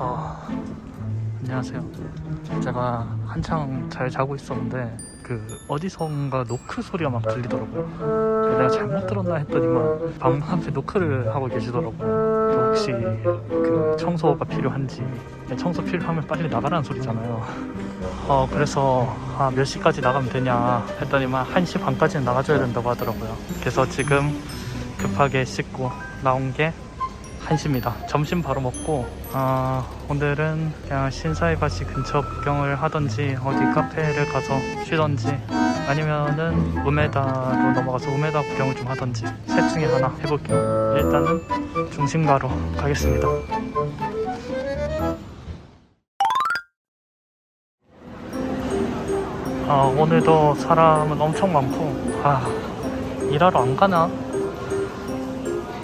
어, 안녕하세요. 제가 한창 잘 자고 있었는데 그 어디선가 노크 소리가 막 들리더라고요. 내가 잘못 들었나 했더니만 방 앞에 노크를 하고 계시더라고요. 그 혹시 그 청소가 필요한지 청소 필요하면 빨리 나가라는 소리잖아요. 어 그래서 아, 몇 시까지 나가면 되냐 했더니만 1시 반까지는 나가줘야 된다고 하더라고요. 그래서 지금 급하게 씻고 나온 게 1시입니다. 점심 바로 먹고 아, 오늘은 그냥 신사이바시 근처 구경을 하던지 어디 카페를 가서 쉬던지 아니면은 우메다로 넘어가서 우메다 구경을 좀 하던지 셋 중에 하나 해볼게요. 일단은 중심가로 가겠습니다. 아, 오늘도 사람은 엄청 많고 아, 일하러 안 가나?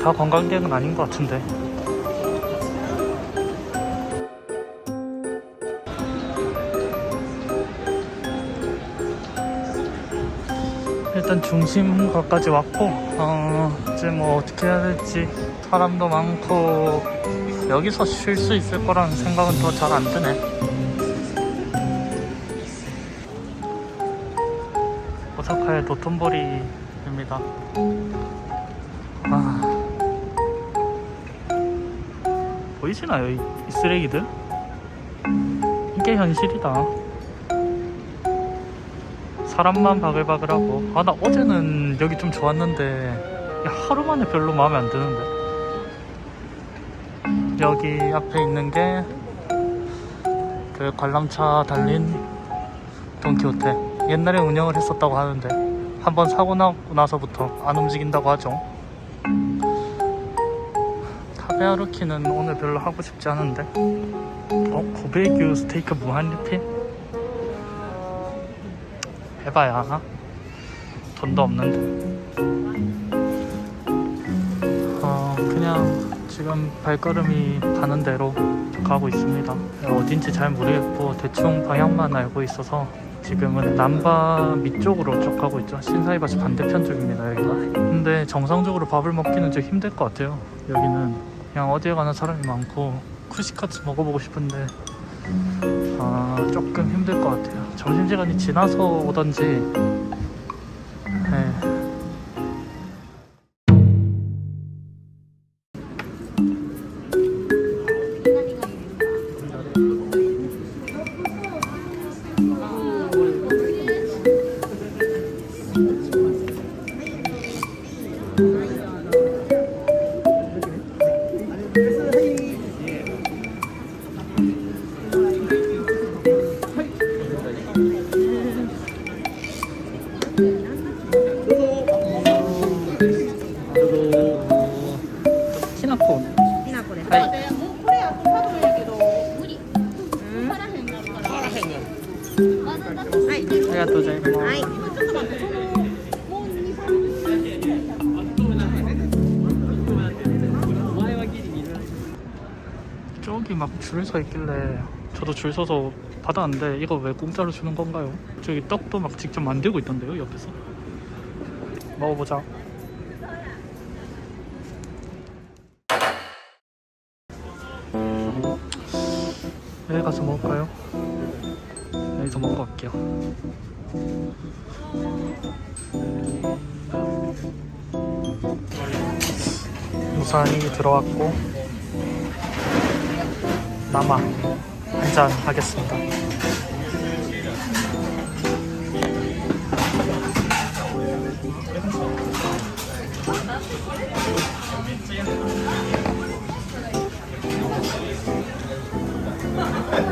다 관광객은 아닌 것 같은데. 일단 중심가까지 왔고, 어, 이제 뭐 어떻게 해야 될지 사람도 많고, 여기서 쉴 수 있을 거라는 생각은 더 잘 안 드네. 오사카의 도톤보리입니다. 보이시나요? 이, 이 쓰레기들? 이게 현실이다. 사람만 바글바글하고. 아, 나 어제는 여기 좀 좋았는데, 야, 하루 만에 별로 마음에 안 드는데. 여기 앞에 있는 게, 그 관람차 달린 돈키호테. 옛날에 운영을 했었다고 하는데, 한번 사고 나고 나서부터 안 움직인다고 하죠. 타베아루키는 오늘 별로 하고 싶지 않은데. 어? 고베규 스테이크 무한 리필? 해봐야 돈도 없는데. 어 그냥 지금 발걸음이 가는 대로 가고 있습니다. 어딘지 잘 모르겠고 대충 방향만 알고 있어서 지금은 남바 밑쪽으로 쭉 가고 있죠. 신사이바시 반대편 쪽입니다 여기가. 근데 정상적으로 밥을 먹기는 좀 힘들 것 같아요. 여기는 그냥 어디에 가나 사람이 많고 쿠시카츠 먹어보고 싶은데 아 조금 힘들 것 같아요. 점심시간이 지나서 오던지 ありがとうございます、はい。今ちょっと待ってそのもう二三 저기 막 줄 서 있길래 저도 줄 서서 받았는데 이거 왜 공짜로 주는 건가요? 저기 떡도 막 직접 만들고 있던데요 옆에서 먹어보자 여기 가서 먹을까요? 여기서 먹고 갈게요 우산이 들어왔고 남아 한잔 하겠습니다.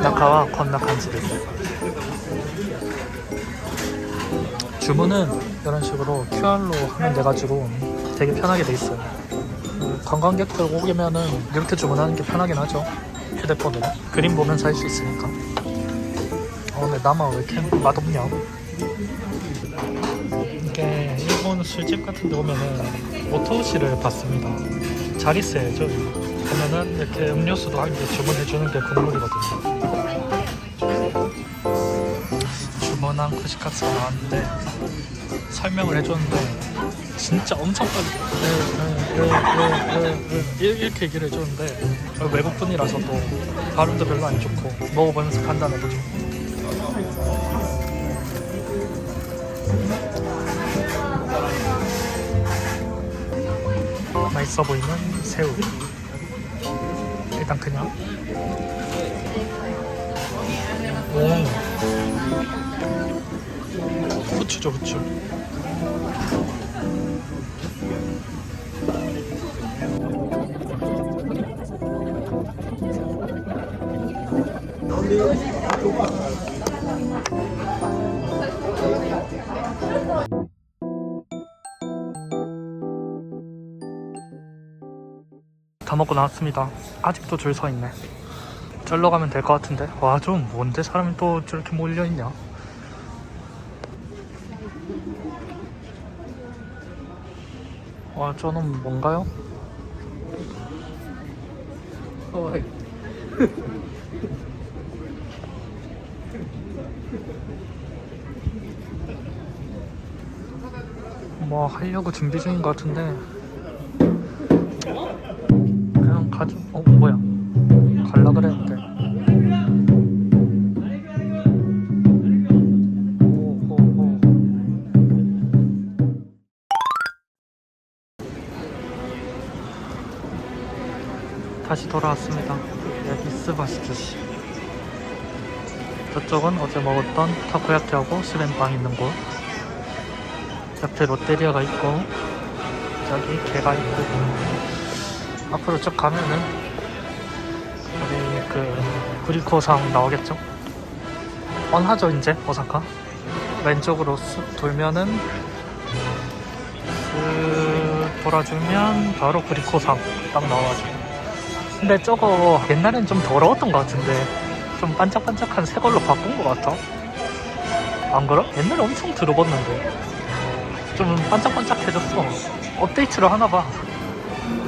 나카와 건나간지です 주문은 이런 식으로 QR로 하면 돼가지고 되게 편하게 돼 있어요. 관광객들 오면은 이렇게 주문하는 게 편하긴 하죠. 휴대폰으로 그림 보면서 할 수 있으니까. 어, 근데 나만 왜 이렇게 맛없냐? 이게 일본 술집 같은 데 오면은 오토시를 받습니다. 자리세죠. 그러면은 이렇게 음료수도 한 개 주문해 주는 게 국물이거든요. 주문한 쿠시카츠가 나왔는데 설명을 해줬는데 진짜 엄청 빨리 네, 네, 네, 네, 네, 네. 이렇게 얘기를 해줬는데 외국 분이라서 또 발음도 별로 안 좋고 먹어보면서 판단해보죠. 맛있어 보이는 새우. 일단 그냥. 오. 후추죠 후추. 다 먹고 나왔습니다. 아직도 줄 서 있네. 절로 가면 될 것 같은데. 와, 좀 뭔데 사람이 또 저렇게 몰려 있냐? 와, 저는 뭔가요? 뭐 하려고 준비 중인 것 같은데 그냥 가죠. 다시 돌아왔습니다. 여기 스바시주시. 저쪽은 어제 먹었던 타코야키하고 스램빵 있는 곳. 옆에 롯데리아가 있고 저기 개가 있고 앞으로 쭉 가면은 우리 그 구리코상 나오겠죠? 뻔하죠 이제 오사카 왼쪽으로 쓱 돌면은 쓱 돌아주면 바로 구리코상 딱 나와가지고 근데 저거 옛날엔 좀 더러웠던 것 같은데 좀 반짝반짝한 새 걸로 바꾼 것 같아. 안 그래? 옛날에 엄청 들어봤는데. 좀 반짝반짝해졌어. 업데이트를 하나 봐.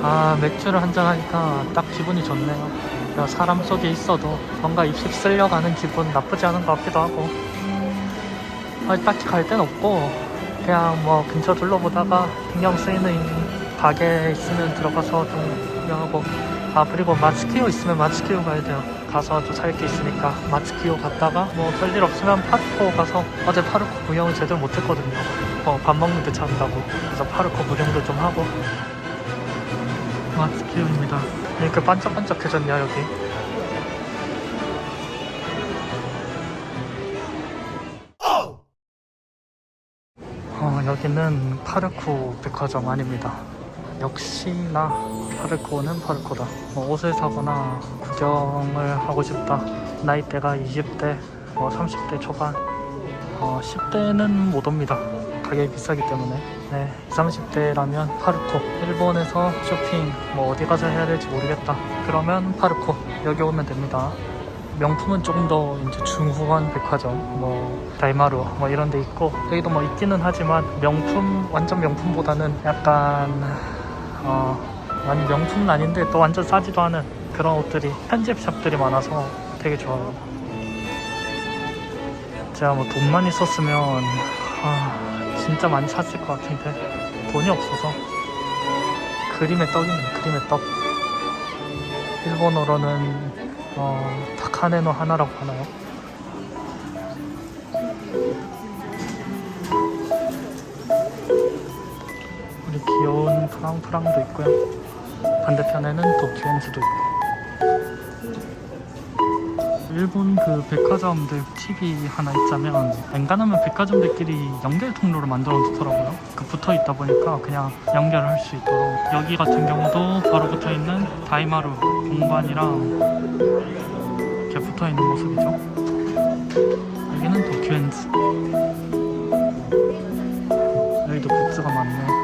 아 맥주를 한잔 하니까 딱 기분이 좋네요 야, 사람 속에 있어도 뭔가 입술 쓸려가는 기분 나쁘지 않은 것 같기도 하고. 아, 딱히 갈 데는 없고 그냥 뭐 근처 둘러보다가 신경 쓰이는 가게 있으면 들어가서 좀 구경하고 아 그리고 마츠키오 있으면 마츠키오 가야 돼요. 가서 좀살게 있으니까 마츠키오 갔다가 뭐 별일 없으면 파르코 가서 어제 파르코 구경을 제대로 못했거든요. 어, 밥 먹는데 잔다고. 그래서 파르코 구경도 좀 하고. 마츠키오입니다. 이렇게 반짝반짝해졌냐 여기? 어, 여기는 파르코 백화점 아닙니다 역시나 파르코는 파르코다. 뭐 옷을 사거나 구경을 하고 싶다. 나이대가 20대 뭐 30대 초반. 어, 10대는 못 옵니다. 가격이 비싸기 때문에. 네, 30대라면 파르코. 일본에서 쇼핑 뭐 어디 가서 해야 될지 모르겠다. 그러면 파르코. 여기 오면 됩니다. 명품은 조금 더 이제 중후한 백화점 뭐 다이마루 뭐 이런 데 있고 여기도 뭐 있기는 하지만 명품 완전 명품보다는 약간 어 완전 명품은 아닌데 또 완전 싸지도 않은 그런 옷들이 편집 샵들이 많아서 되게 좋아요. 제가 뭐 돈만 있었으면 아, 진짜 많이 샀을 것 같은데. 돈이 없어서. 그림의 떡이네 그림의 떡. 일본어로는 어, 타카네노 하나라고 하나요? 귀여운 프랑프랑도 있고요. 반대편에는 도키엔즈도 있고. 일본 그 백화점들 TV 하나 있자면 앵간하면 백화점들끼리 연결 통로를 만들어 놓더라고요. 그 붙어 있다 보니까 그냥 연결할 수 있도록. 여기 같은 경우도 바로 붙어 있는 다이마루 공간이랑 이렇게 붙어 있는 모습이죠. 여기는 도큐엔즈 여기도 복스가 많네